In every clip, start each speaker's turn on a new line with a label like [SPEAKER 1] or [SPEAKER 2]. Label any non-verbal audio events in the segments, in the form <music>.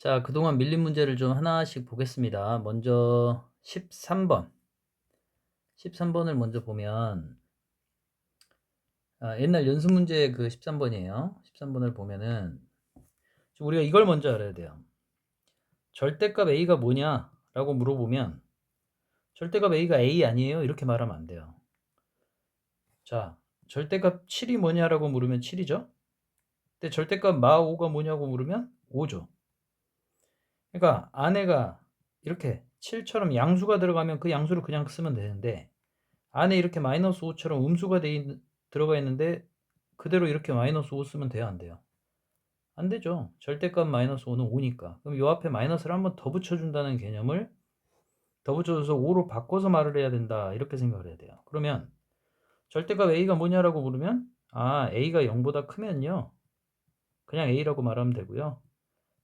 [SPEAKER 1] 자, 그동안 밀린 문제를 좀 하나씩 보겠습니다. 먼저 13번. 13번을 먼저 보면 아, 옛날 연습 문제 그 13번이에요. 13번을 보면은 우리가 이걸 먼저 알아야 돼요. 절대값 a가 뭐냐라고 물어보면 절대값 a가 a 아니에요? 이렇게 말하면 안 돼요. 자, 절대값 7이 뭐냐라고 물으면 7이죠. 근데 절대값 마 5가 뭐냐고 물으면 5죠. 그러니까 안에가 이렇게 7처럼 양수가 들어가면 그 양수를 그냥 쓰면 되는데 안에 이렇게 마이너스 5처럼 음수가 돼 있, 들어가 있는데 그대로 이렇게 마이너스 5 쓰면 돼요 안 돼요? 안 되죠. 절대값 마이너스 5는 5니까. 그럼 요 앞에 마이너스를 한번 더 붙여준다는 개념을 더 붙여줘서 5로 바꿔서 말을 해야 된다. 이렇게 생각을 해야 돼요. 그러면 절대값 a가 뭐냐라고 물으면 아 a가 0보다 크면요. 그냥 a라고 말하면 되고요.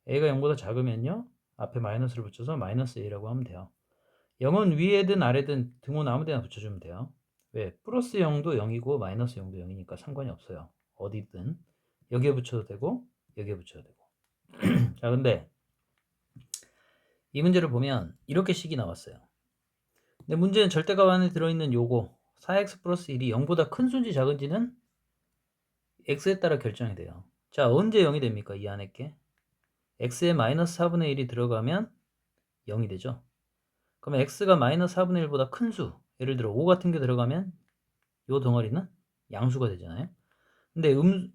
[SPEAKER 1] a가 0보다 작으면요. 앞에 마이너스를 붙여서 마이너스 a라고 하면 돼요. 0은 위에든 아래든 등호는 아무 데나 붙여주면 돼요. 왜? 플러스 0도 0이고 마이너스 0도 0이니까 상관이 없어요. 어디든 여기에 붙여도 되고 여기에 붙여도 되고 <clears throat> 자 근데 이 문제를 보면 이렇게 식이 나왔어요. 근데 문제는 절대값 안에 들어있는 요거 4x 플러스 1이 0보다 큰 수인지 작은지는 x에 따라 결정이 돼요. 자 언제 0이 됩니까? 이 안에 게 x에 마이너스 4분의 1이 들어가면 0이 되죠. 그러면 x가 마이너스 4분의 1보다 큰 수, 예를 들어 5 같은 게 들어가면 요 덩어리는 양수가 되잖아요. 근데 음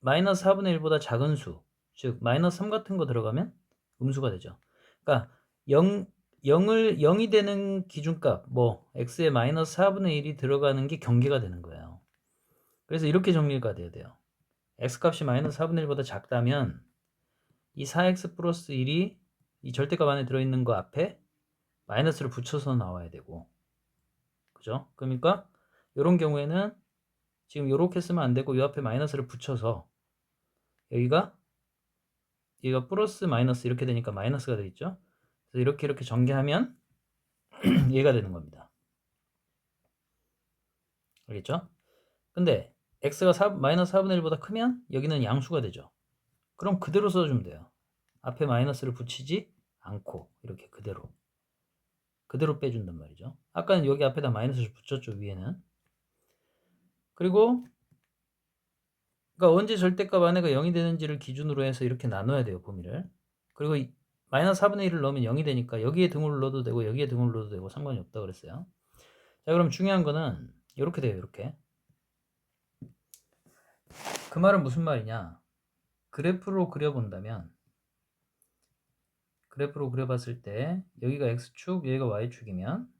[SPEAKER 1] 마이너스 4분의 1보다 작은 수, 즉 마이너스 3 같은 거 들어가면 음수가 되죠. 그러니까 0 0을 0이 되는 기준값, 뭐 x에 마이너스 4분의 1이 들어가는 게 경계가 되는 거예요. 그래서 이렇게 정리가 돼야 돼요. x 값이 마이너스 4분의 1보다 작다면 이 4x 플러스 1이 이 절대값 안에 들어있는 거 앞에 마이너스를 붙여서 나와야 되고 그죠? 그러니까 이런 경우에는 지금 이렇게 쓰면 안 되고 이 앞에 마이너스를 붙여서 여기가 여기가 플러스 마이너스 이렇게 되니까 마이너스가 되겠죠? 그래서 이렇게 이렇게 전개하면 <clears throat> 얘가 되는 겁니다. 알겠죠? 근데 x가 4, 마이너스 4분의 1보다 크면 여기는 양수가 되죠. 그럼 그대로 써주면 돼요. 앞에 마이너스를 붙이지 않고 이렇게 그대로 그대로 빼준단 말이죠. 아까는 여기 앞에다 마이너스를 붙였죠 위에는. 그리고 그러니까 언제 절대값 안에가 0이 되는지를 기준으로 해서 이렇게 나눠야 돼요 범위를. 그리고 이 마이너스 4분의 1을 넣으면 0이 되니까 여기에 등호를 넣어도 되고 여기에 등호를 넣어도 되고 상관이 없다 그랬어요. 자 그럼 중요한 거는 이렇게 돼요 이렇게. 그 말은 무슨 말이냐? 그래프로 그려본다면 그래프로 그려봤을 때 여기가 x축, 여기가 y축이면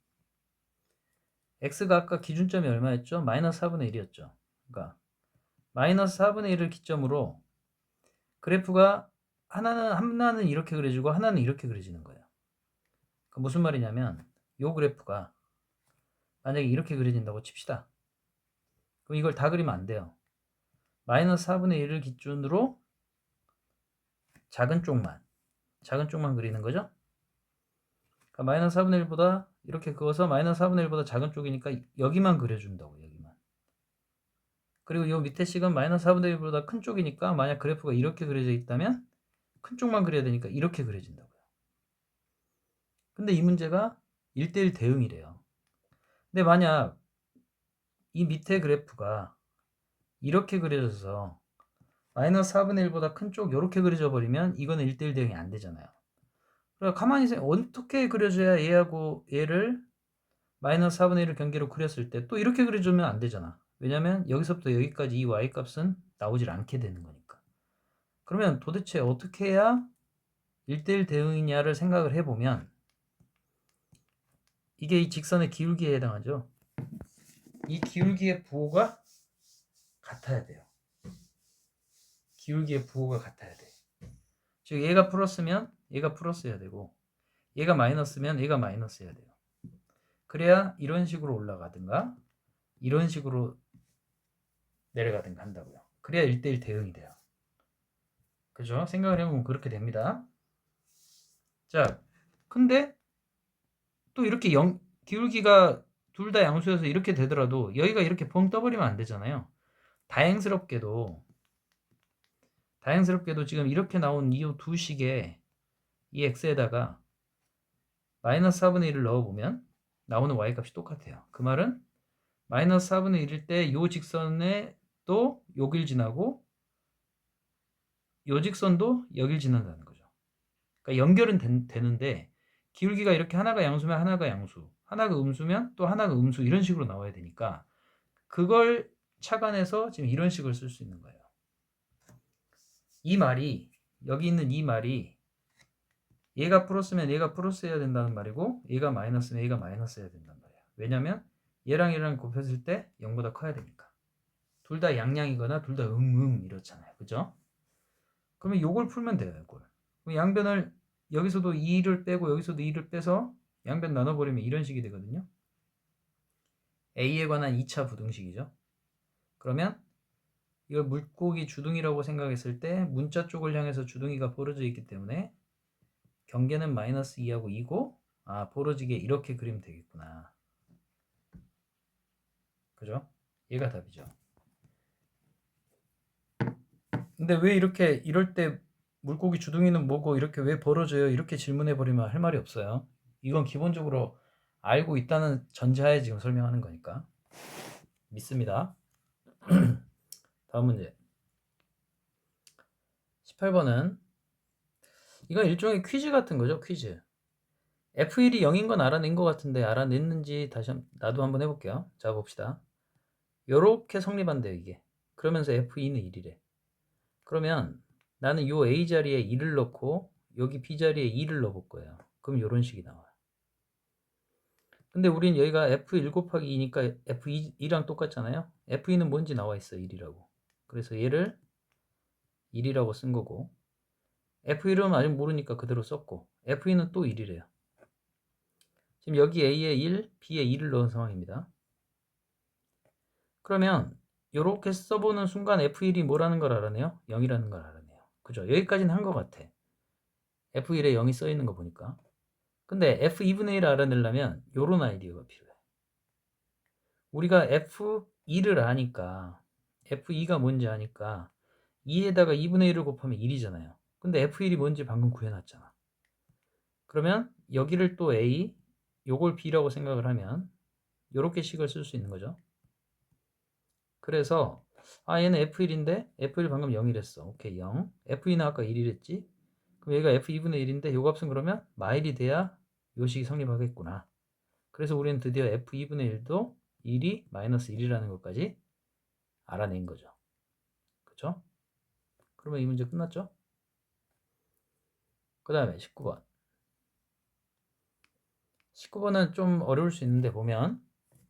[SPEAKER 1] x가 아까 기준점이 얼마였죠? 마이너스 4분의 1이었죠. 그러니까 마이너스 4분의 1을 기점으로 그래프가 하나는 하나는 이렇게 그려지고 하나는 이렇게 그려지는 거예요. 그 무슨 말이냐면 요 그래프가 만약에 이렇게 그려진다고 칩시다. 그럼 이걸 다 그리면 안 돼요. 마이너스 4분의 1을 기준으로 작은 쪽만 작은 쪽만 그리는 거죠. 그러니까 마이너스 4분의 1보다 이렇게 그어서 마이너스 4분의 1보다 작은 쪽이니까 여기만 그려준다고 여기만. 그리고 이 밑에 식은 마이너스 4분의 1보다 큰 쪽이니까 만약 그래프가 이렇게 그려져 있다면 큰 쪽만 그려야 되니까 이렇게 그려진다고요. 근데 이 문제가 1대1 대응이래요. 근데 만약 이 밑에 그래프가 이렇게 그려져서 마이너스 4분의 1보다 큰 쪽 이렇게 그려져 버리면 이거는 1대1 대응이 안 되잖아요. 그러니까 가만히 생각 어떻게 그려줘야 얘하고 얘를 마이너스 4분의 1을 경계로 그렸을 때 또 이렇게 그려주면 안 되잖아. 왜냐면 여기서부터 여기까지 이 y값은 나오질 않게 되는 거니까. 그러면 도대체 어떻게 해야 1대1 대응이냐를 생각을 해보면 이게 이 직선의 기울기에 해당하죠. 이 기울기의 부호가 같아야 돼요. 기울기의 부호가 같아야 돼. 즉 얘가 플러스면 얘가 플러스여야 되고 얘가 마이너스면 얘가 마이너스여야 돼요. 그래야 이런 식으로 올라가든가 이런 식으로 내려가든가 한다고요. 그래야 1대1 대응이 돼요. 그죠? 생각을 해보면 그렇게 됩니다. 자, 근데 또 이렇게 영, 기울기가 둘 다 양수여서 이렇게 되더라도 여기가 이렇게 뻥 떠버리면 안 되잖아요. 다행스럽게도 다행스럽게도 지금 이렇게 나온 이 두 식에 이 x에다가 마이너스 4분의 1을 넣어보면 나오는 y 값이 똑같아요. 그 말은 마이너스 4분의 1일 때요 직선에 또 여길 지나고 요 직선도 여길 지난다는 거죠. 그러니까 연결은 된- 되는데 기울기가 이렇게 하나가 양수면 하나가 양수, 하나가 음수면 또 하나가 음수 이런 식으로 나와야 되니까 그걸 착안해서 지금 이런 식을 쓸 수 있는 거예요. 이 말이 여기 있는 이 말이 얘가 플러스면 얘가 플러스 해야 된다는 말이고 얘가 마이너스면 얘가 마이너스 해야 된다는 말이야. 왜냐면 얘랑 얘랑 곱했을 때 0보다 커야 되니까. 둘 다 양양이거나 둘 다 음음 이렇잖아요. 그죠? 그러면 요걸 풀면 돼요. 그럼 양변을 여기서도 2를 빼고 여기서도 2를 빼서 양변 나눠버리면 이런 식이 되거든요. A에 관한 2차 부등식이죠. 그러면 이걸 물고기 주둥이라고 생각했을 때 문자 쪽을 향해서 주둥이가 벌어져 있기 때문에 경계는 마이너스 2하고 2고 아 벌어지게 이렇게 그리면 되겠구나. 그죠? 얘가 답이죠. 근데 왜 이렇게 이럴 때 물고기 주둥이는 뭐고 이렇게 왜 벌어져요? 이렇게 질문해 버리면 할 말이 없어요. 이건 기본적으로 알고 있다는 전제하에 지금 설명하는 거니까 믿습니다. <clears throat> 다음 문제. 18번은 이건 일종의 퀴즈 같은 거죠. 퀴즈. F1이 0인 건 알아낸 것 같은데 알아냈는지 다시 한, 나도 한번 해볼게요. 자 봅시다. 요렇게 성립한대요 이게. 그러면서 F2는 1이래. 그러면 나는 요 A 자리에 1을 넣고 여기 B 자리에 2를 넣어볼 거예요. 그럼 요런 식이 나와요. 근데 우린 여기가 F1 곱하기 2니까 F2랑 똑같잖아요. F2는 뭔지 나와 있어 1이라고. 그래서 얘를 1이라고 쓴 거고 F1은 아직 모르니까 그대로 썼고 F2는 또 1이래요. 지금 여기 A에 1, B에 2를 넣은 상황입니다. 그러면 이렇게 써보는 순간 F1이 뭐라는 걸 알아내요? 0이라는 걸 알아내요. 그죠? 여기까지는 한 것 같아. F1에 0이 써 있는 거 보니까. 근데 F2분의 1을 알아내려면 요런 아이디어가 필요해. 우리가 F2를 아니까 F2가 뭔지 아니까 2에다가 2분의 1을 곱하면 1이잖아요. 근데 F1이 뭔지 방금 구해놨잖아. 그러면 여기를 또 A, 요걸 B라고 생각을 하면 요렇게 식을 쓸 수 있는 거죠. 그래서 아 얘는 F1인데 F1 방금 0이랬어. 오케이 0. F2는 아까 1이랬지. 그럼 얘가 F2분의 1인데 요 값은 그러면 마일이 돼야 요 식이 성립하겠구나. 그래서 우리는 드디어 F2분의 1도 1이 마이너스 1이라는 것까지 알아낸 거죠. 그쵸? 그러면 이 문제 끝났죠? 그 다음에 19번. 19번은 좀 어려울 수 있는데 보면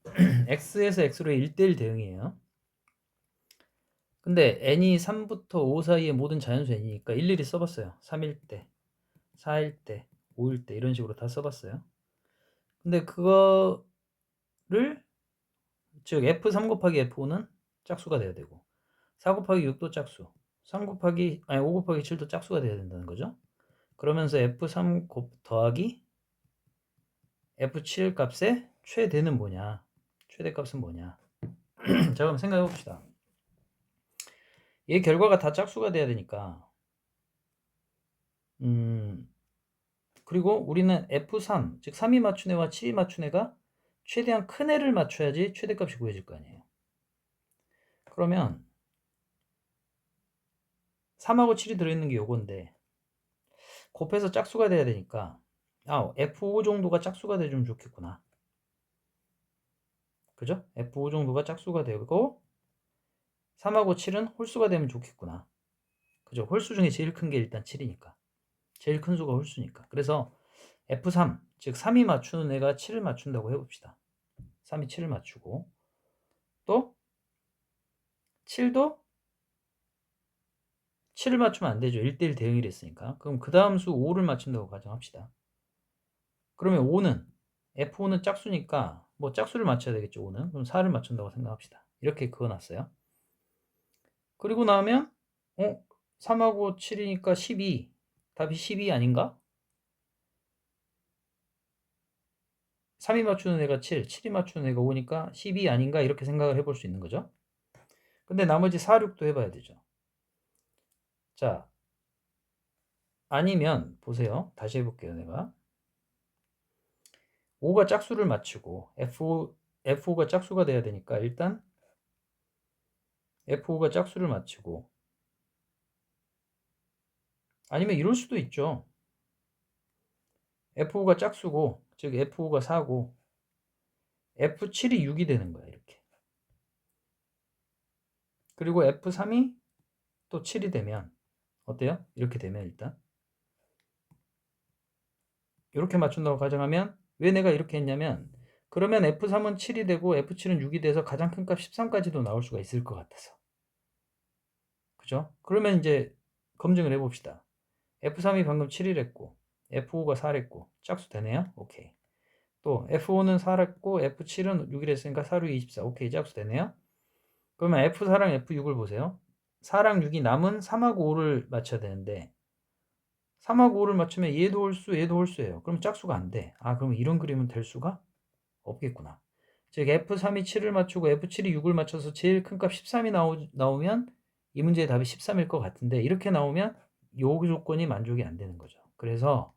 [SPEAKER 1] <clears throat> x에서 x로의 1대1 대응이에요. 근데 n이 3부터 5 사이의 모든 자연수 n이니까 일일이 써봤어요. 3일 때, 4일 때, 5일 때 이런 식으로 다 써봤어요. 근데 그거를 즉 f3 곱하기 f5는 짝수가 돼야 되고 4 곱하기 6도 짝수 3 곱하기 아니 5 곱하기 7도 짝수가 돼야 된다는 거죠. 그러면서 f3 곱 더하기 f7 값의 최대는 뭐냐? 최대 값은 뭐냐? <clears throat> 자 그럼 생각해 봅시다. 얘 결과가 다 짝수가 돼야 되니까 음 그리고 우리는 f3 즉 3이 맞춘 애와 7이 맞춘 애가 최대한 큰 애를 맞춰야지 최대값이 구해질 거 아니에요. 그러면 3하고 7이 들어있는 게 요건데 곱해서 짝수가 돼야 되니까 아 F5 정도가 짝수가 돼주면 좋겠구나. 그죠? F5 정도가 짝수가 되고 3하고 7은 홀수가 되면 좋겠구나. 그죠? 홀수 중에 제일 큰 게 일단 7이니까. 제일 큰 수가 홀수니까. 그래서 F3, 즉 3이 맞추는 애가 7을 맞춘다고 해봅시다. 3이 7을 맞추고 또 7도 7을 맞추면 안 되죠. 1대1 대응이 됐으니까. 그럼 그 다음 수 5를 맞춘다고 가정합시다. 그러면 5는 F5는 짝수니까 뭐 짝수를 맞춰야 되겠죠. 5는. 그럼 4를 맞춘다고 생각합시다. 이렇게 그어놨어요. 그리고 나면 어? 3하고 7이니까 12. 답이 12 아닌가? 3이 맞추는 애가 7, 7이 맞추는 애가 5니까 12 아닌가? 이렇게 생각을 해볼 수 있는 거죠. 근데 나머지 4, 6도 해봐야 되죠. 자, 아니면 보세요. 다시 해볼게요. 내가 5가 짝수를 맞추고 F5, F5가 짝수가 돼야 되니까 일단 F5가 짝수를 맞추고 아니면 이럴 수도 있죠. F5가 짝수고 즉 F5가 4고 F7이 6이 되는 거야 이렇게 그리고 F3이 또 7이 되면 어때요? 이렇게 되면 일단 이렇게 맞춘다고 가정하면 왜 내가 이렇게 했냐면 그러면 F3은 7이 되고 F7은 6이 돼서 가장 큰 값 13까지도 나올 수가 있을 것 같아서 그죠? 그러면 이제 검증을 해봅시다 F3이 방금 7이랬고 F5가 4랬고 짝수 되네요? 오케이 또 F5는 4랬고 F7은 6이랬으니까 4, 6, 24 오케이 짝수 되네요? 그러면 F4랑 F6을 보세요. 4랑 6이 남은 3하고 5를 맞춰야 되는데 3하고 5를 맞추면 얘도 홀수 얘도 홀수예요. 그럼 짝수가 안 돼. 아 그럼 이런 그림은 될 수가 없겠구나. 즉 F3이 7을 맞추고 F7이 6을 맞춰서 제일 큰 값 13이 나오, 나오면 이 문제의 답이 13일 것 같은데 이렇게 나오면 요 조건이 만족이 안 되는 거죠. 그래서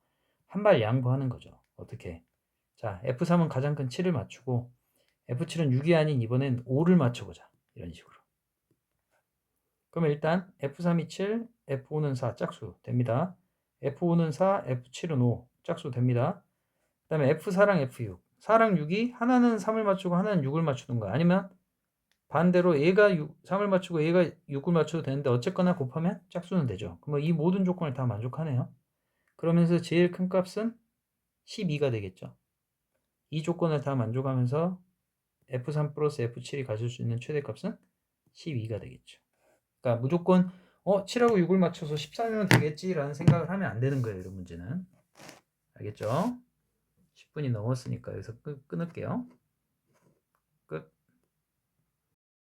[SPEAKER 1] 한 발 양보하는 거죠. 어떻게? 자 F3은 가장 큰 7을 맞추고 F7은 6이 아닌 이번엔 5를 맞춰보자 이런 식으로 그러면 일단 F3이 7, F5는 4 짝수 됩니다. F5는 4, F7은 5 짝수 됩니다. 그 다음에 F4랑 F6 4랑 6이 하나는 3을 맞추고 하나는 6을 맞추는 거야. 아니면 반대로 얘가 6, 3을 맞추고 얘가 6을 맞춰도 되는데 어쨌거나 곱하면 짝수는 되죠. 그러면 이 모든 조건을 다 만족하네요. 그러면서 제일 큰 값은 12가 되겠죠. 이 조건을 다 만족하면서 F3 플러스 F7이 가질 수 있는 최대값은 12가 되겠죠. 그러니까 무조건 어 7하고 6을 맞춰서 13이면 되겠지라는 생각을 하면 안 되는 거예요. 이런 문제는. 알겠죠? 10분이 넘었으니까 여기서 끊, 끊을게요.